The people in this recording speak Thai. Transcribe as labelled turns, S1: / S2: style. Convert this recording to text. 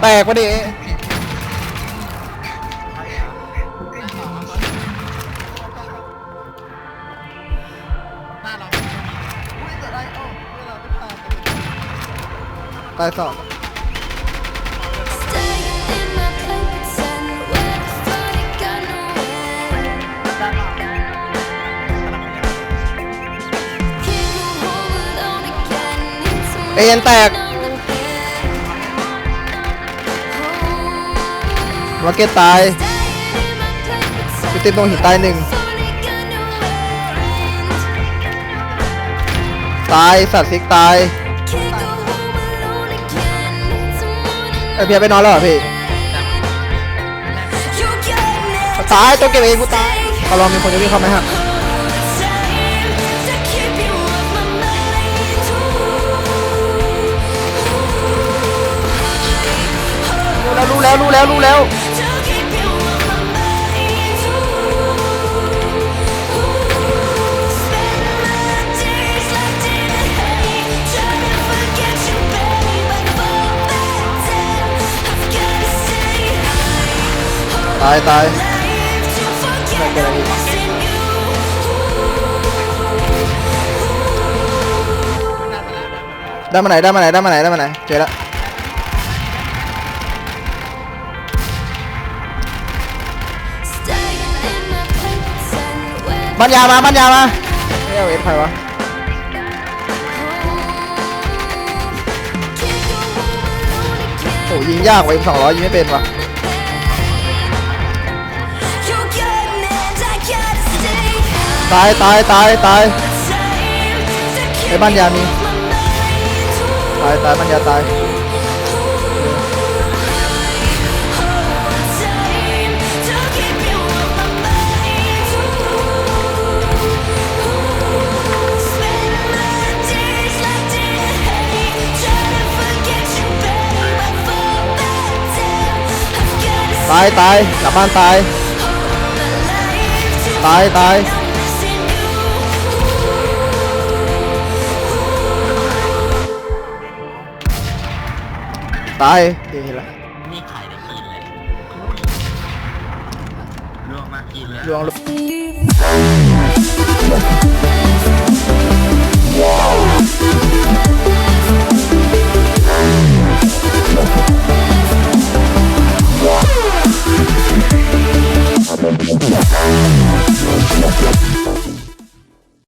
S1: แตกปะดิ
S2: หน้าเรา
S3: อุ้ยจะได้เอ้าเวลาไม่พา
S1: ตายสอง
S4: Staying in my place and where
S1: มาเก็ตตายพี่ติ๊บตรงหินตายหนึ่งตายสัตว์ซิกตาย
S4: Can't go home alone again. Need someone
S1: ไอเพียไปนอนแล้วเหรอพี่ตายตัวเก็บเองกูตายเขอลองมีคนจะวิ่งเข้าไหมฮะรู้แล้วรู้แล้วรู้แล้วรู้แล้วายตายไม่เป็นไรได้มาไหนได้มาไหนได้มาไหนได้มาไหนเจอแล้วบ้านยามาบ้านยามาเอ้ยเวทใครวะโอ้ยิงยากว่ะยิงสองร้อยยิงไม่เป็นวะ ตายตายตายตายไอ้บ้านยามีตายตายบ้านยาตายตายตายกลับบ้านตายตายตาย ตายเห็นแล้ว
S2: นี่ขายได้กินเลยลวงมากินเลยลวง
S1: ลวง